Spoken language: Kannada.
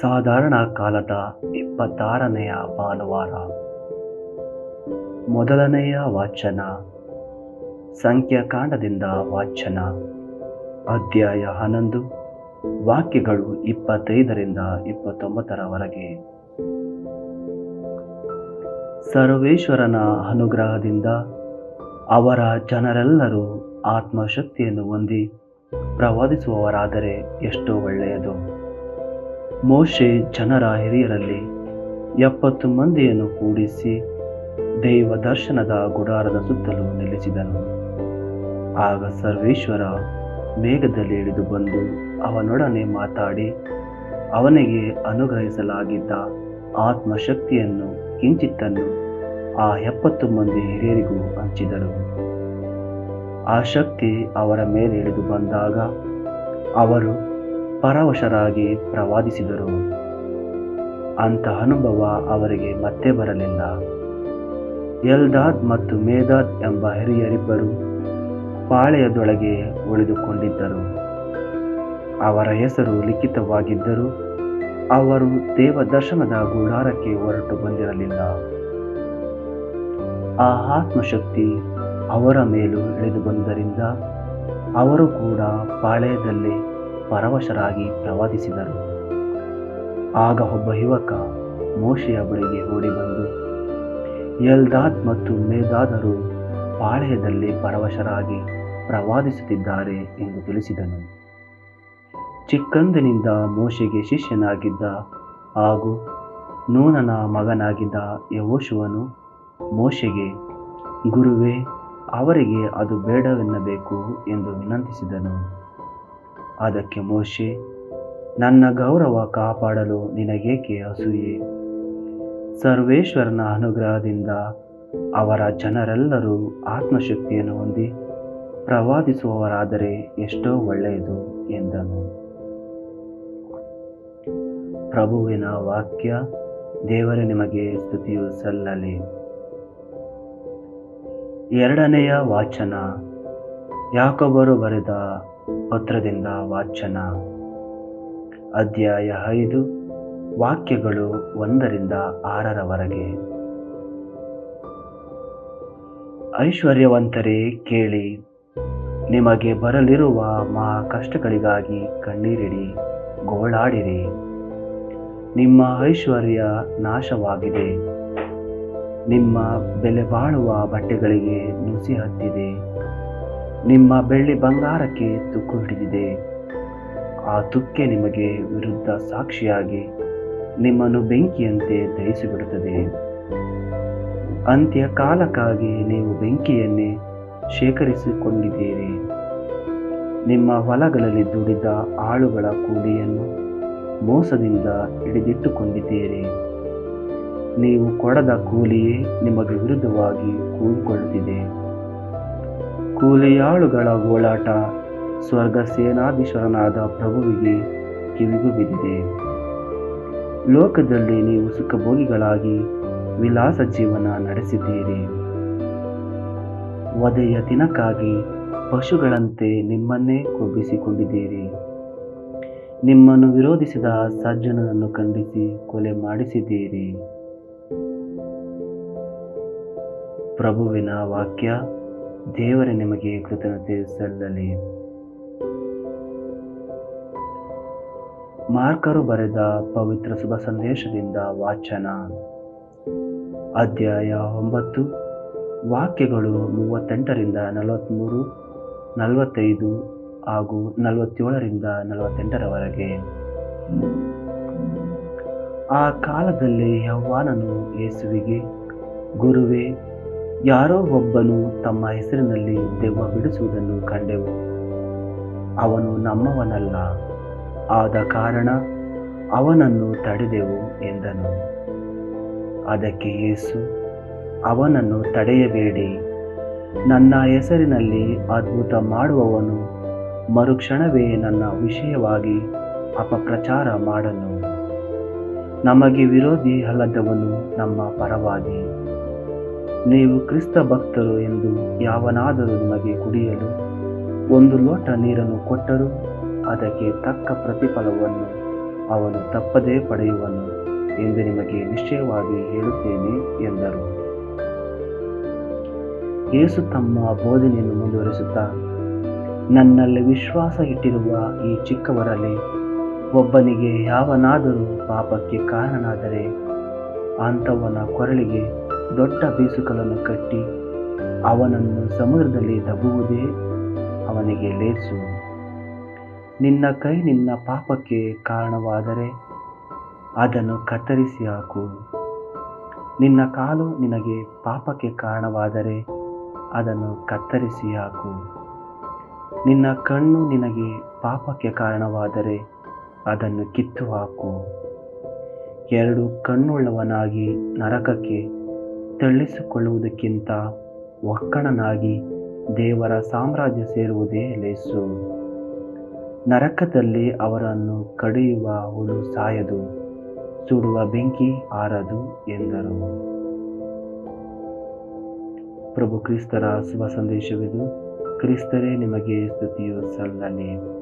ಸಾಧಾರಣ ಕಾಲದ ಇಪ್ಪತ್ತಾರನೆಯ ಭಾನುವಾರ. ಮೊದಲನೆಯ ವಾಚನ. ಸಂಖ್ಯಾಕಾಂಡದಿಂದ ವಾಚನ. ಅಧ್ಯಾಯ ಹನ್ನೊಂದು. ವಾಕ್ಯಗಳು ಇಪ್ಪತ್ತೈದರಿಂದ ಇಪ್ಪತ್ತೊಂಬತ್ತರವರೆಗೆ. ಸರ್ವೇಶ್ವರನ ಅನುಗ್ರಹದಿಂದ ಅವರ ಜನರೆಲ್ಲರೂ ಆತ್ಮಶಕ್ತಿಯನ್ನು ಹೊಂದಿ ಪ್ರವಾದಿಸುವವರಾದರೆ ಎಷ್ಟೋ ಒಳ್ಳೆಯದು. ಮೋಶೆ ಜನರ ಹಿರಿಯರಲ್ಲಿ ಎಪ್ಪತ್ತು ಮಂದಿಯನ್ನು ಕೂಡಿಸಿ ದೈವ ದರ್ಶನದ ಗುಡಾರದ ಸುತ್ತಲೂ ನಿಲ್ಲಿಸಿದನು. ಆಗ ಸರ್ವೇಶ್ವರ ಮೇಘದಲ್ಲಿ ಇಳಿದು ಬಂದು ಅವನೊಡನೆ ಮಾತಾಡಿ, ಅವನಿಗೆ ಅನುಗ್ರಹಿಸಲಾಗಿದ್ದ ಆತ್ಮಶಕ್ತಿಯನ್ನು ಕಿಂಚಿತ್ತನ್ನು ಆ ಎಪ್ಪತ್ತು ಮಂದಿ ಹಿರಿಯರಿಗೂ ಹಂಚಿದರು. ಆ ಶಕ್ತಿ ಅವರ ಮೇಲೆ ಇಳಿದು ಬಂದಾಗ ಅವರು ಪರವಶರಾಗಿ ಪ್ರವಾದಿಸಿದರು. ಅಂಥ ಅನುಭವ ಅವರಿಗೆ ಮತ್ತೆ ಬರಲಿಲ್ಲ. ಎಲ್ದಾದ್ ಮತ್ತು ಮೇದಾದ್ ಎಂಬ ಹಿರಿಯರಿಬ್ಬರು ಪಾಳೆಯದೊಳಗೆ ಉಳಿದುಕೊಂಡಿದ್ದರು. ಅವರ ಹೆಸರು ಲಿಖಿತವಾಗಿದ್ದರು ಅವರು ದೇವ ದರ್ಶನದ ಗುಡಾರಕ್ಕೆ ಹೊರಟು ಬಂದಿರಲಿಲ್ಲ. ಆ ಆತ್ಮಶಕ್ತಿ ಅವರ ಮೇಲೂ ಇಳಿದು ಬಂದರಿಂದ ಅವರು ಕೂಡ ಪಾಳೆಯದಲ್ಲಿ ಪರವಶರಾಗಿ ಪ್ರವಾದಿಸಿದರು. ಆಗ ಒಬ್ಬ ಯುವಕ ಮೋಶೆಯ ಬಳಿಗೆ ಓಡಿ ಬಂದು, ಎಲ್ದಾದ್ ಮತ್ತು ಮೇದಾದರು ಪಾಳೆಯದಲ್ಲಿ ಪರವಶರಾಗಿ ಪ್ರವಾದಿಸುತ್ತಿದ್ದಾರೆ ಎಂದು ತಿಳಿಸಿದನು. ಚಿಕ್ಕಂದಿನಿಂದ ಮೋಶೆಗೆ ಶಿಷ್ಯನಾಗಿದ್ದ ಹಾಗೂ ನೂನನ ಮಗನಾಗಿದ್ದ ಯವೋಶುವನು ಮೋಶೆಗೆ, ಗುರುವೇ, ಅವರಿಗೆ ಅದು ಬೇಡವೆನ್ನಬೇಕು ಎಂದು ವಿನಂತಿಸಿದನು. ಅದಕ್ಕೆ ಮೋಶೆ, ನನ್ನ ಗೌರವ ಕಾಪಾಡಲು ನಿನಗೇಕೆ ಅಸೂಯೆ? ಸರ್ವೇಶ್ವರನ ಅನುಗ್ರಹದಿಂದ ಅವರ ಜನರೆಲ್ಲರೂ ಆತ್ಮಶಕ್ತಿಯನ್ನು ಹೊಂದಿ ಪ್ರವಾದಿಸುವವರಾದರೆ ಎಷ್ಟೋ ಒಳ್ಳೆಯದು ಎಂದನು. ಪ್ರಭುವಿನ ವಾಕ್ಯ, ದೇವರೇ ನಿಮಗೆ ಸ್ತುತಿಯು ಸಲ್ಲಲಿ. ಎರಡನೆಯ ವಾಚನ ಯಾಕೊಬ್ಬರು ಬರೆದ ಪತ್ರದಿಂದ ವಾಚನ. ಅಧ್ಯಾಯ ಐದು. ವಾಕ್ಯಗಳು ಒಂದರಿಂದ ಆರರವರೆಗೆ. ಐಶ್ವರ್ಯವಂತರೇ ಕೇಳಿ, ನಿಮಗೆ ಬರಲಿರುವ ಮಹಾ ಕಷ್ಟಗಳಿಗಾಗಿ ಕಣ್ಣೀರಿಡಿ, ಗೋಳಾಡಿರಿ. ನಿಮ್ಮ ಐಶ್ವರ್ಯ ನಾಶವಾಗಿದೆ. ನಿಮ್ಮ ಬೆಲೆ ಬಾಳುವ ಬಟ್ಟೆಗಳಿಗೆ ನುಸಿ ಹತ್ತಿದೆ. ನಿಮ್ಮ ಬೆಳ್ಳಿ ಬಂಗಾರಕ್ಕೆ ತುಕ್ಕು ಹಿಡಿದಿದೆ ಆ ತುಕ್ಕೆ ನಿಮಗೆ ವಿರುದ್ಧ ಸಾಕ್ಷಿಯಾಗಿ ನಿಮ್ಮನ್ನು ಬೆಂಕಿಯಂತೆ ದಹಿಸಿಬಿಡುತ್ತದೆ. ಅಂತ್ಯ ಕಾಲಕ್ಕಾಗಿ ನೀವು ಬೆಂಕಿಯನ್ನೇ ಶೇಖರಿಸಿಕೊಂಡಿದ್ದೀರಿ. ನಿಮ್ಮ ಹೊಲಗಳಲ್ಲಿ ದುಡಿದ ಆಳುಗಳ ಕೂಲಿಯನ್ನು ಮೋಸದಿಂದ ಹಿಡಿದಿಟ್ಟುಕೊಂಡಿದ್ದೀರಿ. ನೀವು ಕೊಡದ ಕೂಲಿಯೇ ನಿಮಗೆ ವಿರುದ್ಧವಾಗಿ ಕೂಗಿಕೊಳ್ಳುತ್ತಿದೆ. ಕೂಲಿಯಾಳುಗಳ ಗೋಳಾಟ ಸ್ವರ್ಗ ಸೇನಾಧೀಶ್ವರನಾದ ಪ್ರಭುವಿಗೆ ಕಿವಿಗೂ ಬಿದ್ದಿದೆ. ಲೋಕದಲ್ಲಿ ನೀವು ಸುಖಭೋಗಿಗಳಾಗಿ ವಿಲಾಸ ಜೀವನ ನಡೆಸಿದ್ದೀರಿ. ವಧೆಯ ದಿನಕ್ಕಾಗಿ ಪಶುಗಳಂತೆ ನಿಮ್ಮನ್ನೇ ಕೊಬ್ಬಿಸಿಕೊಂಡಿದ್ದೀರಿ. ನಿಮ್ಮನ್ನು ವಿರೋಧಿಸಿದ ಸಜ್ಜನನನ್ನು ಖಂಡಿಸಿ ಕೊಲೆ ಮಾಡಿಸಿದ್ದೀರಿ. ಪ್ರಭುವಿನ ವಾಕ್ಯ ದೇವರೇ ನಿಮಗೆ ಕೃತಜ್ಞತೆ ಸಲ್ಲಲಿ. ಮಾರ್ಕರು ಬರೆದ ಪವಿತ್ರ ಶುಭ ಸಂದೇಶದಿಂದ ವಾಚನ. ಅಧ್ಯಾಯ ಒಂಬತ್ತು. ವಾಕ್ಯಗಳು ಮೂವತ್ತೆಂಟರಿಂದ ನಲವತ್ತ್ಮೂರು ನಲವತ್ತೈದು ಹಾಗೂ ನಲವತ್ತೇಳರಿಂದ ನಲವತ್ತೆಂಟರವರೆಗೆ. ಆ ಕಾಲದಲ್ಲಿ ಯವ್ವಾನನು ಯೇಸುವಿಗೆ, ಗುರುವೇ ಯಾರೋ ಒಬ್ಬನು ತಮ್ಮ ಹೆಸರಿನಲ್ಲಿ ದೆವ್ವ ಬಿಡಿಸುವುದನ್ನು ಕಂಡೆವು. ಅವನು ನಮ್ಮವನಲ್ಲ, ಆದ ಕಾರಣ ಅವನನ್ನು ತಡೆದೆವು ಎಂದನು. ಅದಕ್ಕೆ ಯೇಸು, ಅವನನ್ನು ತಡೆಯಬೇಡಿ, ನನ್ನ ಹೆಸರಿನಲ್ಲಿ ಅದ್ಭುತ ಮಾಡುವವನು ಮರುಕ್ಷಣವೇ ನನ್ನ ವಿಷಯವಾಗಿ ಅಪಪ್ರಚಾರ ಮಾಡನು. ನಮಗೆ ವಿರೋಧಿ ಅಲ್ಲದವನು ನಮ್ಮ ಪರವಾಗಿ ನೀವು ಕ್ರಿಸ್ತ ಭಕ್ತರು ಎಂದು ಯಾವನಾದರೂ ನಿಮಗೆ ಕುಡಿಯಲು ಒಂದು ಲೋಟ ನೀರನ್ನು ಕೊಟ್ಟರೂ ಅದಕ್ಕೆ ತಕ್ಕ ಪ್ರತಿಫಲವನ್ನು ಅವನು ತಪ್ಪದೇ ಪಡೆಯುವನು ಎಂದು ನಿಮಗೆ ನಿಶ್ಚಯವಾಗಿ ಹೇಳುತ್ತೇನೆ ಎಂದರು. ಯೇಸು ತಮ್ಮ ಬೋಧನೆಯನ್ನು ಮುಂದುವರಿಸುತ್ತಾ, ನನ್ನಲ್ಲಿ ವಿಶ್ವಾಸ ಇಟ್ಟಿರುವ ಈ ಚಿಕ್ಕವರಲ್ಲಿ ಒಬ್ಬನಿಗೆ ಯಾವನಾದರೂ ಪಾಪಕ್ಕೆ ಕಾರಣನಾದರೆ ಅಂಥವನ ಕೊರಳಿಗೆ ದೊಡ್ಡ ಬೀಸುಕಲನ್ನು ಕಟ್ಟಿ ಅವನನ್ನು ಸಮುದ್ರದಲ್ಲಿ ದಬ್ಬುವುದೇ ಅವನಿಗೆ ಲೇಸು. ನಿನ್ನ ಕೈ ನಿನ್ನ ಪಾಪಕ್ಕೆ ಕಾರಣವಾದರೆ ಅದನ್ನು ಕತ್ತರಿಸಿ ಹಾಕು. ನಿನ್ನ ಕಾಲು ನಿನಗೆ ಪಾಪಕ್ಕೆ ಕಾರಣವಾದರೆ ಅದನ್ನು ಕತ್ತರಿಸಿ ಹಾಕು. ನಿನ್ನ ಕಣ್ಣು ನಿನಗೆ ಪಾಪಕ್ಕೆ ಕಾರಣವಾದರೆ ಅದನ್ನು ಕಿತ್ತು ಹಾಕು ಎರಡು ಕಣ್ಣುಳ್ಳವನಾಗಿ ನರಕಕ್ಕೆ ತಳ್ಳಿಸಿಕೊಳ್ಳುವುದಕ್ಕಿಂತ ಒಕ್ಕಣನಾಗಿ ದೇವರ ಸಾಮ್ರಾಜ್ಯ ಸೇರುವುದೇ ಲೇಸು. ನರಕದಲ್ಲಿ ಅವರನ್ನು ಕಡಿಯುವ ಹುಳು ಸಾಯದು, ಸುಡುವ ಬೆಂಕಿ ಆರದು ಎಂದರು. ಪ್ರಭು ಕ್ರಿಸ್ತರ ಶುಭ ಸಂದೇಶವಿದು, ಕ್ರಿಸ್ತರೇ ನಿಮಗೆ ಸ್ತುತಿಯು ಸಲ್ಲಲಿ.